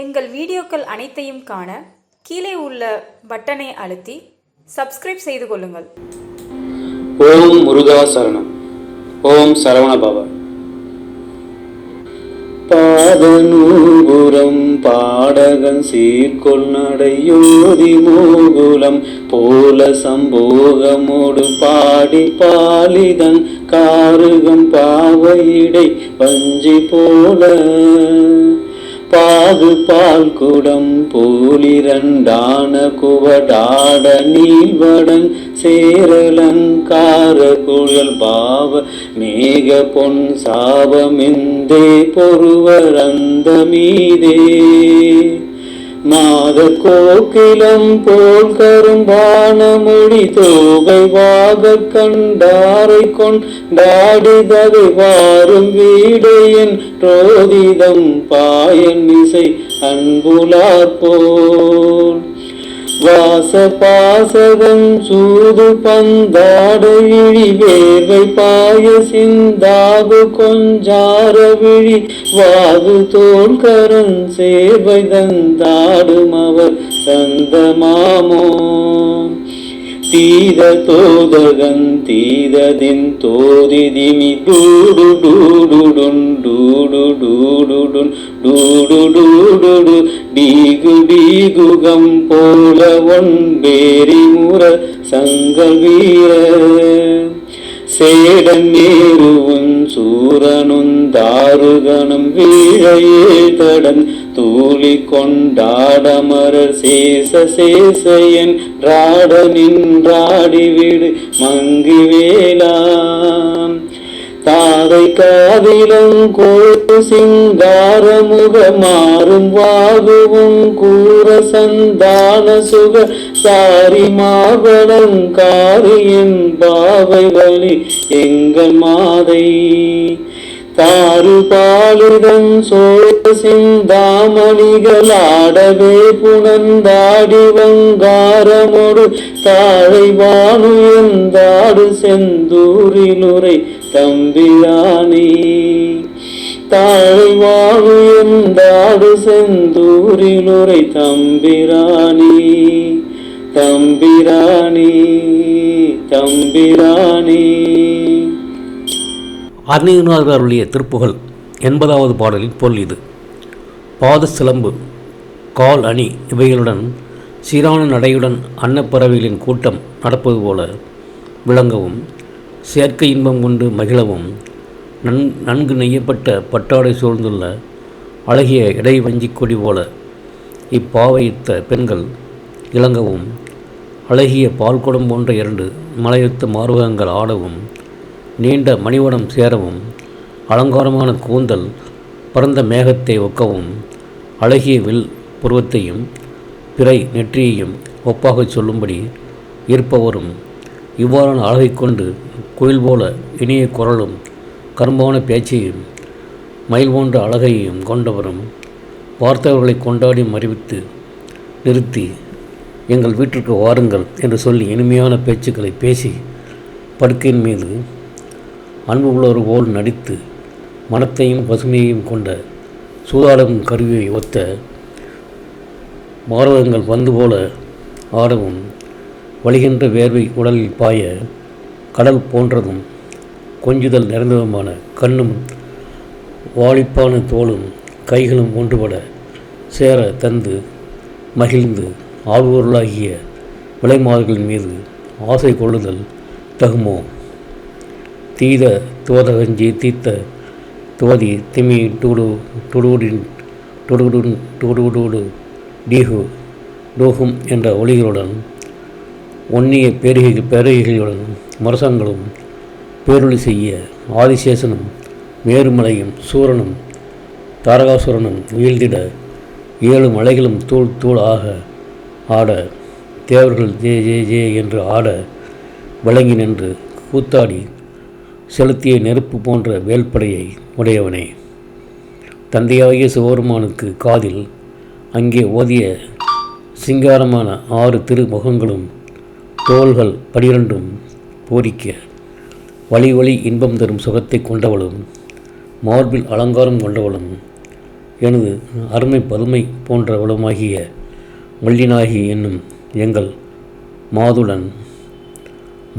எங்கள் வீடியோக்கள் அனைத்தையும் காண கீழே உள்ள பட்டனை அழுத்தி சப்ஸ்கிரைப் செய்து கொள்ளுங்கள். ஓம் முருகா சரணம். ஓம் சரவண பாபா. பாதநூபுரம் பாடகன் சீர்கொள் நடையோதி மூகுலம் போல சம்போகமோடு பாடி பாலிதன் காருகம் பாவையிடை வஞ்சி போல. பாது பால் குடம் போலிரண்டான குவடாட நீள்வடன் சேரலங்கார குழல் பாவ மேக பொன் சாபமெந்தே பொறுவர் அந்த மீதே. மாத கோக்கிலம் போல் கரும்பான மொழி தோகைவாக கண்டாரை கொண்டாடிதவை வாரும் வீடையின் ரோதிதம் பாயன் இசை அன்புலார் போல். வாச பாசகம் சூது பந்தாட இழி வேர்வை பாய சிந்தாவு கொஞ்சார விழி வாகு தோல்கரன் சேவை தந்தாடும் அவர் சந்தமாமோ. தீத தோதகன் தீததின் தோதி திமி டூடு டூடுடுன் டூடு டூடுடுன் டூடு டூடுடு டீ டீகுகம் போல ஒன்பேரி முற சங்கல் வீர. சேடன் நேருவும் சூரனும் தாருகனும் வீழையே தடன் தூளி கொண்டாடமரர் சேச சேசையன் ராட நின்றாடிவிடு விடு தாரை வேளாம் தாதை காதிலும் கோடு சிங்காரமுக மாறும் வாகுவும் கூற சந்தான சுக சாரி மாவளங்காரியின் பாவை வழி எங்கள் மாதை. தாறு பாலிடம் சோழ சிந்தாமணிகளாடவே புணந்தாடி வங்காரமொடு தாழை வானுயர்ந்தாடு செந்தூரிலுரை தம்பிரானே தாழை வானுயர்ந்தாடு செந்தூரிலுரை தம்பிரானே தம்பிரானே தம்பிரானே. அருணகிரிநாதர் அருளிய திருப்புகழ் எண்பதாவது பாடலின் பொருள் இது. பாத சிலம்பு கால் அணி இவைகளுடன் சீரான நடையுடன் அன்னப்பறவைகளின் கூட்டம் நடப்பது போல விளங்கவும் செயற்கை இன்பம் கொண்டு மகிழவும் நன் நன்கு நெய்யப்பட்ட பட்டாடை சூழ்ந்துள்ள அழகிய இடை வஞ்சிக் கொடி போல இப்பாவையித்த பெண்கள் இளங்கவும் அழகிய பால்குடம் போன்ற இரண்டு மலையுத்த மார்பகங்கள் ஆடவும் நீண்ட மணிவடம் சேரவும் அலங்காரமான கூந்தல் பரந்த மேகத்தை ஒக்கவும் அழகிய வில் புருவத்தையும் பிறை நெற்றியையும் ஒப்பாகச் சொல்லும்படி இருப்பவரும் இவ்வாறான அழகை கொண்டு குயில் போல இனிய குரலும் கரும்பான பேச்சையும் மயில் போன்ற அழகையும் கொண்டவரும் பார்த்தவர்களை கொண்டாடி மறிவித்து நிறுத்தி எங்கள் வீட்டிற்கு வாருங்கள் என்று சொல்லி இனிமையான பேச்சுக்களை பேசி படுக்கையின் மீது அன்பு உள்ளவர் போல் நடித்து மனத்தையும் பசுமையையும் கொண்ட சூதாடும் கருவியை ஒத்த மாரதங்கள் வந்து போல ஆடவும் வழிகின்ற வேர்வை உடலில் பாய கடல் போன்றதும் கொஞ்சுதல் நிறைந்ததுமான கண்ணும் வாளிப்பான தோளும் கைகளும் ஒன்றுபட சேர தந்து மகிழ்ந்து ஆழ்வோர்களாகிய விலைமாதர்களின் மீது ஆசை கொள்ளுதல் தகுமோ? தீத துவதகஞ்சி தீத்த துவதி திமி டூடு டுடுடின் டுடுடுன் டுடுடுடு டீஹு டோகும் என்ற ஒளிகளுடன் ஒன்னிய பேரிகை பேரகைகளுடன் மரசங்களும் பேரொளி செய்ய ஆதிசேஷனும் மேருமலையும் சூரனும் தாரகாசுரனும் வீழ்ந்திட ஏழு மலைகளும் தூள் தூள் ஆக ஆட தேவர்கள் ஜே ஜே ஜே என்று ஆட விளங்கி நின்று கூத்தாடி செலுத்திய நெருப்பு போன்ற வேல்படையை உடையவனே. தந்தையாகிய சிவபெருமானுக்கு காதில் அங்கே ஓதிய சிங்காரமான ஆறு திருமுகங்களும் தோள்கள் பனிரெண்டும் பூரிக்க வழி வழி இன்பம் தரும் சுகத்தை கொண்டவளும் மார்பில் அலங்காரம் கொண்டவளும் எனது அருமை பதுமை போன்ற வளமாகிய மல்லினாகி என்னும் எங்கள் மாதுடன்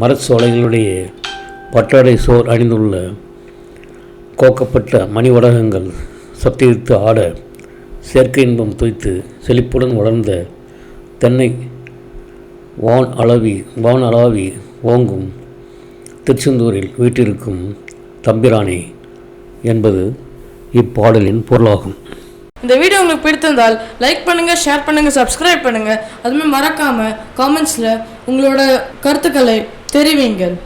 மரச்சோலைகளுடைய பட்டாடை சோர் அணிந்துள்ள கோக்கப்பட்ட மணிவடகங்கள் சப்தித்து ஆட செயற்கை இன்பம் துய்த்து செழிப்புடன் வளர்ந்த தென்னை வான் அளவி வான் அளவி ஓங்கும். திருச்செந்தூரில் வீட்டிருக்கும் தம்பிரானே என்பது இப்பாடலின் பொருளாகும். இந்த வீடியோ உங்களுக்கு பிடித்திருந்தால் லைக் பண்ணுங்கள் ஷேர் பண்ணுங்கள் சப்ஸ்கிரைப் பண்ணுங்கள் அதுமாதிரி மறக்காமல் காமெண்ட்ஸில் உங்களோட கருத்துக்களை தெரிவிங்கள்.